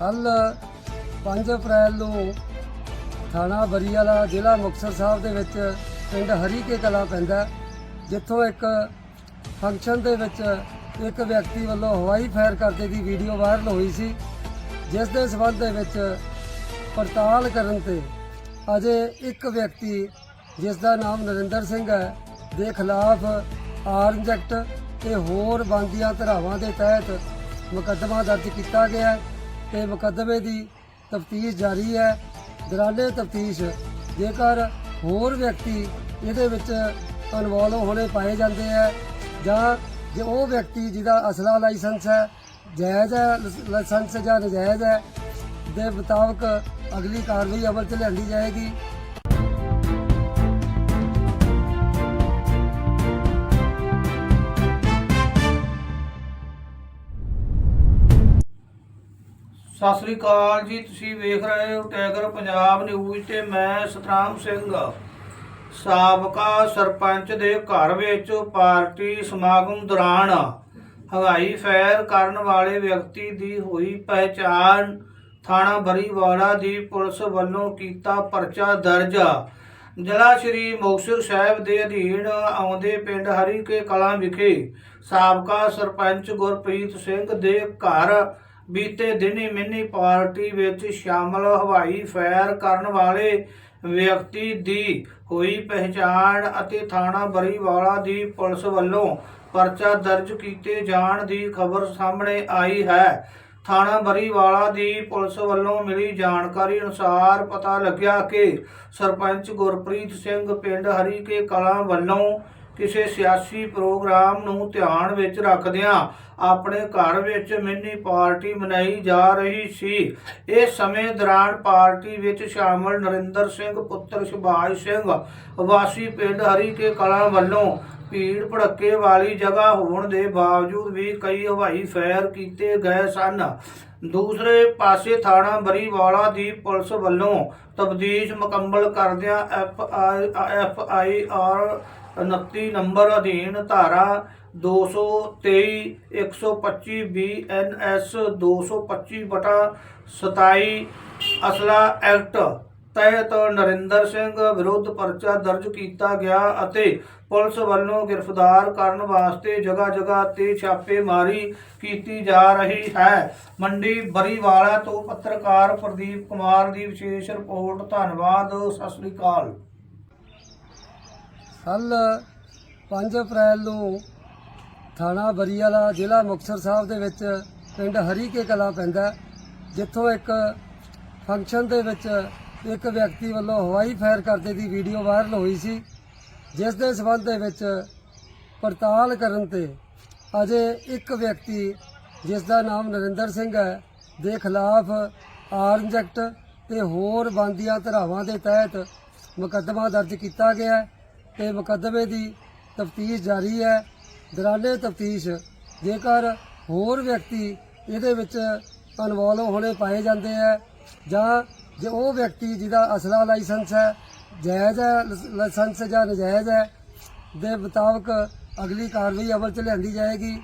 ਕੱਲ 5 ਅਪ੍ਰੈਲ ਨੂੰ ਥਾਣਾ ਬਰੀਵਾਲਾ ਜ਼ਿਲ੍ਹਾ ਮੁਕਤਸਰ ਸਾਹਿਬ ਦੇ ਵਿੱਚ ਪਿੰਡ ਹਰੀਕੇ ਕਲਾ ਪੈਂਦਾ ਜਿੱਥੋਂ ਇੱਕ ਫੰਕਸ਼ਨ ਦੇ ਵਿੱਚ ਇੱਕ ਵਿਅਕਤੀ ਵੱਲੋਂ ਹਵਾਈ ਫਾਇਰ ਕਰਦੇ ਦੀ ਵੀਡੀਓ ਵਾਇਰਲ ਹੋਈ ਸੀ, ਜਿਸ ਦੇ ਸਬੰਧ ਦੇ ਵਿੱਚ ਪੜਤਾਲ ਕਰਨ ਤੇ ਅਜੇ ਇੱਕ ਵਿਅਕਤੀ, ਜਿਸ ਦਾ ਨਾਮ ਨਰਿੰਦਰ ਸਿੰਘ ਹੈ, ਦੇ ਖਿਲਾਫ ਆਰਮਜ਼ ਐਕਟ ਤੇ ਹੋਰ ਬੰਦੀਆਂ ਧਰਾਵਾਂ ਦੇ ਤਹਿਤ ਮੁਕੱਦਮਾ ਦਰਜ ਕੀਤਾ ਗਿਆ ਹੈ। ਤੇ ਮੁਕੱਦਮੇ ਦੀ ਤਫਤੀਸ਼ ਜਾਰੀ ਹੈ। ਦੌਰਾਨੇ ਤਫਤੀਸ਼, ਜੇਕਰ ਹੋਰ ਵਿਅਕਤੀ ਇਹਦੇ ਵਿੱਚ ਇਨਵੋਲਵ ਹੋਣੇ ਪਾਏ ਜਾਂਦੇ ਹੈ ਜਾਂ ਜੇ ਉਹ ਵਿਅਕਤੀ ਜਿਹਦਾ ਅਸਲਾ ਲਾਇਸੈਂਸ ਹੈ, ਜਾਇਜ਼ ਹੈ ਲਾਇਸੈਂਸ ਜਾਂ ਨਜਾਇਜ਼ ਹੈ, ਦੇ ਮੁਤਾਬਕ ਅਗਲੀ ਕਾਰਵਾਈ ਅਮਲ 'ਚ ਲਿਆਂਦੀ ਜਾਏਗੀ। ਸਤਿ ਸ੍ਰੀ ਅਕਾਲ ਜੀ, ਤੁਸੀਂ ਵੇਖ ਰਹੇ ਹੋ ਟੈਗਰ ਪੰਜਾਬ ਨਿਊਜ਼ ਤੇ ਮੈਂ ਸਤਰਾਮ ਸਿੰਘ। ਸਾਬਕਾ ਸਰਪੰਚ ਦੇ ਘਰ ਵਿੱਚ ਪਾਰਟੀ ਸਮਾਗਮ ਦੌਰਾਨ ਹਵਾਈ ਫਾਇਰ ਕਰਨ ਵਾਲੇ ਵਿਅਕਤੀ ਦੀ ਹੋਈ ਪਹਿਚਾਣ ਥਾਣਾ ਬਰੀਵਾਲਾ ਦੀ ਪੁਲਿਸ ਵੱਲੋਂ ਕੀਤਾ ਪਰਚਾ ਦਰਜ। ਜ਼ਿਲ੍ਹਾ ਸ਼੍ਰੀ ਮੁਕਤਸਰ ਸਾਹਿਬ ਦੇ ਅਧੀਨ ਆਉਂਦੇ ਪਿੰਡ ਹਰੀਕੇ ਕਲਾਂ ਵਿਖੇ ਸਾਬਕਾ ਸਰਪੰਚ ਗੁਰਪ੍ਰੀਤ ਸਿੰਘ ਦੇ ਘਰ ਬੀਤੇ ਦਿਨੀ ਮਿੰਨੀ ਪਾਰਟੀ ਵਿੱਚ ਸ਼ਾਮਲ ਹਵਾਈ ਫਾਇਰ ਕਰਨ ਵਾਲੇ ਵਿਅਕਤੀ ਦੀ ਹੋਈ ਪਹਿਚਾਣ ਅਤੇ ਥਾਣਾ ਬਰੀਵਾਲਾ ਦੀ ਪੁਲਿਸ ਵੱਲੋਂ ਪਰਚਾ ਦਰਜ ਕੀਤੇ ਜਾਣ ਦੀ ਖਬਰ ਸਾਹਮਣੇ ਆਈ ਹੈ। ਥਾਣਾ ਬਰੀਵਾਲਾ ਦੀ ਪੁਲਿਸ ਵੱਲੋਂ ਮਿਲੀ ਜਾਣਕਾਰੀ ਅਨੁਸਾਰ ਪਤਾ ਲੱਗਿਆ ਕਿ ਸਰਪੰਚ ਗੁਰਪ੍ਰੀਤ ਸਿੰਘ ਪਿੰਡ ਹਰੀਕੇ ਕਲਾਂ ਵੱਲੋਂ ਕਿਸੇ ਸਿਆਸੀ ਪ੍ਰੋਗਰਾਮ ਨੂੰ ਧਿਆਨ ਵਿੱਚ ਰੱਖਦਿਆਂ ਆਪਣੇ ਘਰ ਵਿੱਚ ਮਿੰਨੀ ਪਾਰਟੀ ਮਨਾਈ ਜਾ ਰਹੀ ਸੀ। ਇਸ ਸਮੇਂ ਦੌਰਾਨ ਪਾਰਟੀ ਵਿੱਚ ਸ਼ਾਮਲ ਨਰਿੰਦਰ ਸਿੰਘ, ਪੁੱਤਰ ਸੁਭਾਸ਼ ਸਿੰਘ, ਵਾਸੀ ਪਿੰਡ ਹਰੀਕੇ ਕਲਾਂ ਵੱਲੋਂ ਭੀੜ ਭੜੱਕੇ ਵਾਲੀ ਜਗ੍ਹਾ ਹੋਣ ਦੇ ਬਾਵਜੂਦ ਵੀ ਕਈ ਹਵਾਈ ਫਾਇਰ ਕੀਤੇ ਗਏ ਸਨ। ਦੂਸਰੇ ਪਾਸੇ ਥਾਣਾ ਬਰੀਵਾਲਾ ਦੀ ਪੁਲਿਸ ਵੱਲੋਂ ਤਬਦੀਸ਼ ਮੁਕੰਮਲ ਕਰਦਿਆਂ F I F I R 29 ਨੰਬਰ ਅਧੀਨ ਧਾਰਾ 223 125 ਬੀਐਨਐਸ 225 ਬਟਾ 27 ਅਸਲਾ ਐਕਟ ਤਹਿਤ ਨਰਿੰਦਰ ਸਿੰਘ ਵਿਰੁੱਧ ਪਰਚਾ ਦਰਜ ਕੀਤਾ ਗਿਆ ਅਤੇ ਪੁਲਿਸ ਵੱਲੋਂ ਗ੍ਰਿਫਤਾਰ ਕਰਨ ਵਾਸਤੇ ਜਗ੍ਹਾ ਜਗ੍ਹਾ ਤੇ ਛਾਪੇਮਾਰੀ ਕੀਤੀ ਜਾ ਰਹੀ ਹੈ। ਮੰਡੀ ਬਰੀਵਾਲਾ ਤੋਂ ਪੱਤਰਕਾਰ ਪ੍ਰਦੀਪ ਕੁਮਾਰ ਦੀ ਵਿਸ਼ੇਸ਼ ਰਿਪੋਰਟ। ਧੰਨਵਾਦ, ਸਤਿ ਸ੍ਰੀ ਅਕਾਲ। ਕੱਲ 5 ਅਪ੍ਰੈਲ ਨੂੰ ਥਾਣਾ ਬਰੀਵਾਲਾ ਜ਼ਿਲ੍ਹਾ ਮੁਕਤਸਰ ਸਾਹਿਬ ਦੇ ਵਿੱਚ ਪਿੰਡ ਹਰੀਕੇ ਕਲਾ ਪੈਂਦਾ ਜਿੱਥੋਂ ਇੱਕ ਫੰਕਸ਼ਨ ਦੇ ਵਿੱਚ ਇੱਕ ਵਿਅਕਤੀ ਵੱਲੋਂ ਹਵਾਈ ਫਾਇਰ ਕਰਦੇ ਦੀ ਵੀਡੀਓ ਵਾਇਰਲ ਹੋਈ ਸੀ, ਜਿਸ ਦੇ ਸਬੰਧ ਦੇ ਵਿੱਚ ਪੜਤਾਲ ਕਰਨ ਤੇ ਅਜੇ ਇੱਕ ਵਿਅਕਤੀ, ਜਿਸ ਦਾ ਨਾਮ ਨਰਿੰਦਰ ਸਿੰਘ ਹੈ, ਦੇ ਖਿਲਾਫ ਆਰਮਜ਼ ਐਕਟ ਤੇ ਹੋਰ ਬੰਦੀਆਂ ਧਰਾਵਾਂ ਦੇ ਤਹਿਤ ਮੁਕੱਦਮਾ ਦਰਜ ਕੀਤਾ ਗਿਆ ਹੈ। ਤੇ ਮੁਕੱਦਮੇ ਦੀ ਤਫਤੀਸ਼ ਜਾਰੀ ਹੈ। ਦੌਰਾਨੇ ਤਫਤੀਸ਼, ਜੇਕਰ ਹੋਰ ਵਿਅਕਤੀ ਇਹਦੇ ਵਿੱਚ ਇਨਵੋਲਵ ਹੋਣੇ ਪਾਏ ਜਾਂਦੇ ਹੈ ਜਾਂ ਜੇ ਉਹ ਵਿਅਕਤੀ ਜਿਹਦਾ ਅਸਲਾ ਲਾਇਸੈਂਸ ਹੈ, ਜਾਇਜ਼ ਹੈ ਲਾਇਸੈਂਸ ਜਾਂ ਨਜਾਇਜ਼ ਹੈ, ਦੇ ਮੁਤਾਬਕ ਅਗਲੀ ਕਾਰਵਾਈ ਅਮਲ 'ਚ ਲਿਆਂਦੀ ਜਾਏਗੀ।